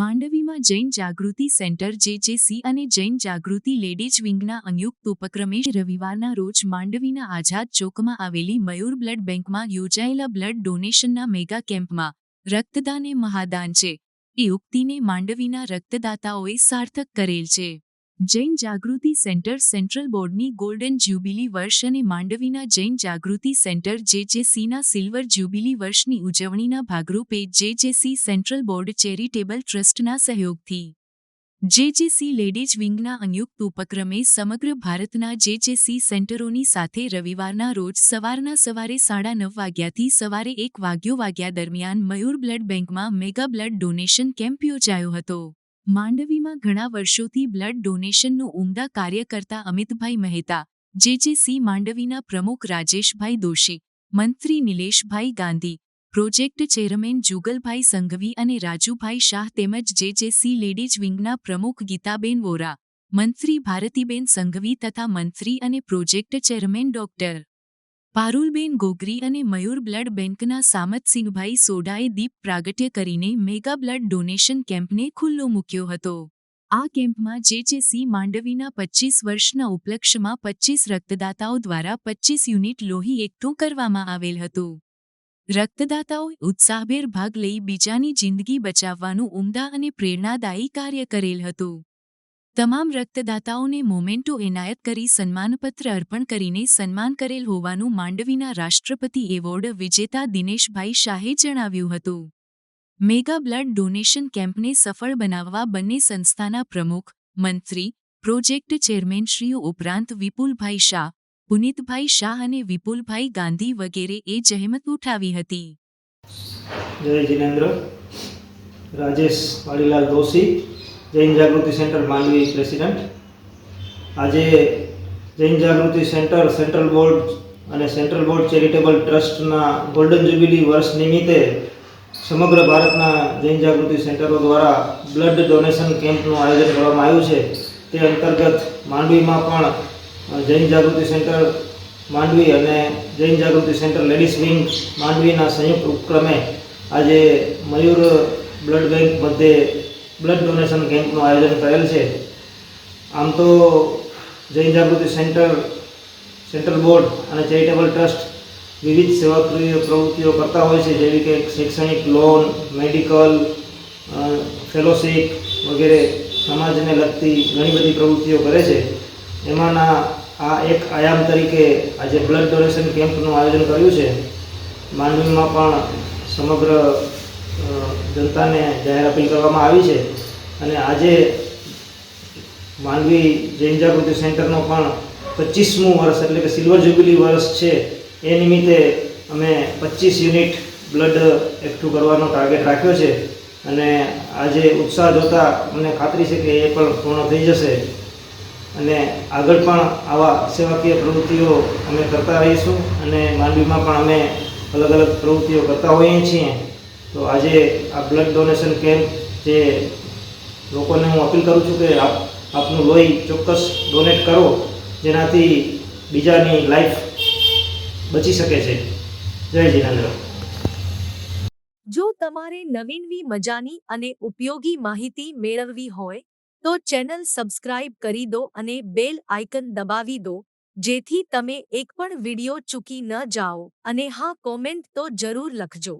માંડવીમાં જૈન જાગૃતિ સેન્ટર જેજેસી અને જૈન જાગૃતિ લેડીઝ વિંગના સંયુક્ત ઉપક્રમે રવિવારના રોજ માંડવીના આઝાદ ચોકમાં આવેલી મયુર બ્લડ બેંકમાં યોજાયેલા બ્લડ ડોનેશનના મેગા કેમ્પમાં રક્તદાન એ મહાદાન છે. એ ઉક્તિને માંડવીના રક્તદાતાઓએ સાર્થક કરેલ છે. જૈન જાગૃતિ સેન્ટર સેન્ટ્રલ બોર્ડની ગોલ્ડન જ્યુબિલી વર્ષ અને માંડવીના જૈન જાગૃતિ સેન્ટર જેજેસીના સિલ્વર જ્યુબિલી વર્ષની ઉજવણીના ભાગરૂપે જેજેસી સેન્ટ્રલ બોર્ડ ચેરિટેબલ ટ્રસ્ટના સહયોગથી જેજેસી લેડીઝ વિંગના સંયુક્ત ઉપક્રમે સમગ્ર ભારતના જેજેસી સેન્ટરોની સાથે રવિવારના રોજ સવારના સવારે સાડા નવ વાગ્યાથી સવારે એક વાગ્યો વાગ્યા દરમિયાન મયુર બ્લડ બેંકમાં મેગા બ્લડ ડોનેશન કેમ્પ યોજાયો હતો. માંડવીમાં ઘણા વર્ષોથી બ્લડ ડોનેશનનું ઉમદા કાર્ય કરતા અમિતભાઈ મહેતા, જેજેસી માંડવીના પ્રમુખ રાજેશભાઈ દોશી, મંત્રી નિલેશભાઈ ગાંધી, પ્રોજેક્ટ ચેરમેન જુગલભાઈ સંઘવી અને રાજુભાઈ શાહ તેમજ જે જે સી લેડીઝ વિંગના પ્રમુખ ગીતાબેન વોરા, મંત્રી ભારતીબેન સંઘવી તથા મંત્રી અને project chairman doctor Parulben Gogri અને મયુર બ્લડ બેંકના સામતસિંહભાઈ સોઢાએ દીપ પ્રાગટ્ય કરીને મેગા બ્લડ ડોનેશન કેમ્પને ખુલ્લો મૂક્યો હતો. આ કેમ્પમાં જેજેસી માંડવીના પચીસ વર્ષના ઉપલક્ષમાં પચીસ રક્તદાતાઓ દ્વારા પચીસ યુનિટ લોહી એકઠું કરવામાં આવેલ હતું. રક્તદાતાઓએ ઉત્સાહભેર ભાગ લઈ બીજાની જિંદગી બચાવવાનું ઉમદા અને પ્રેરણાદાયી કાર્ય કરેલ હતું. તમામ રક્તદાતાઓને મોમેન્ટો એનાયત કરી સન્માનપત્ર અર્પણ કરીને સન્માન કરેલ હોવાનું માંડવીના રાષ્ટ્રપતિ એવોર્ડ વિજેતા દિનેશભાઈ શાહે જણાવ્યું હતું. મેગા બ્લડ ડોનેશન કેમ્પને સફળ બનાવવા બંને સંસ્થાના પ્રમુખ, મંત્રી, પ્રોજેક્ટ ચેરમેનશ્રીઓ ઉપરાંત વિપુલભાઈ શાહ, પુનિતભાઈ શાહ અને વિપુલભાઈ ગાંધી વગેરે એ જહેમત ઉઠાવી હતી. જય Jinendra. Rajesh Vadilal Doshi. Jain Jagruti centre Mandvi president. આજે Jain Jagruti centre central board અને સેન્ટ્રલ બોર્ડ ચેરિટેબલ ટ્રસ્ટના ગોલ્ડન જ્યુબિલી વર્ષ નિમિત્તે સમગ્ર ભારતના જૈન જાગૃતિ સેન્ટરો દ્વારા બ્લડ ડોનેશન કેમ્પનું આયોજન કરવામાં આવ્યું છે. તે અંતર્ગત માંડવીમાં પણ જૈન જાગૃતિ સેન્ટર માંડવી અને Jain Jagruti centre ladies wing માંડવીના સંયુક્ત ઉપક્રમે આજે મયુર બ્લડ બેંક મધ્યે બ્લડ ડોનેશન કેમ્પનું આયોજન કરેલ છે. આમ તો Jain Jagruti centre central board અને ચેરિટેબલ ટ્રસ્ટ વિવિધ સેવાકીય પ્રવૃત્તિઓ કરતા હોય છે, જેવી કે શૈક્ષણિક લોન, મેડિકલ ફેલોશિપ વગેરે સમાજને લગતી ઘણી બધી પ્રવૃત્તિઓ કરે છે. એમાંના આ એક આયામ તરીકે આજે બ્લડ ડોનેશન કેમ્પનું આયોજન કર્યું છે. માંડવીમાં પણ સમગ્ર જનતાને જાહેર અપીલ કરવામાં આવી છે. અને આજે માંડવી જૈન જાગૃતિ સેન્ટરનો પણ પચીસમું વર્ષ એટલે કે સિલ્વર જ્યુબિલી વર્ષ છે, એ નિમિત્તે અમે પચીસ યુનિટ બ્લડ એકઠું કરવાનો ટાર્ગેટ રાખ્યો છે. અને આજે ઉત્સાહ જોતા મને ખાતરી છે કે એ પણ પૂર્ણ થઈ જશે. અને આગળ પણ આવા સેવાકીય પ્રવૃત્તિઓ અમે કરતા રહીશું. અને માંડવીમાં પણ અમે અલગ અલગ પ્રવૃત્તિઓ કરતા હોઈએ છીએ. તો આજે આ બ્લડ ડોનેશન કેમ્પ જે લોકોને હું અપીલ કરું છું કે આપ આપનું લોહી ચોક્કસ ડોનેટ કરો, જેનાથી બીજાની લાઈફ બચી શકે છે. જય જીનેન્દ્ર જો તમારે નવીનવી મજાની અને ઉપયોગી માહિતી મેળવવી હોય, તો ચેનલ સબસ્ક્રાઇબ કરી દો અને બેલ આઇકન દબાવી દો, જેથી તમે એક પણ વિડિયો ચૂકી ન જાઓ. અને હા, કોમેન્ટ તો જરૂર લખજો.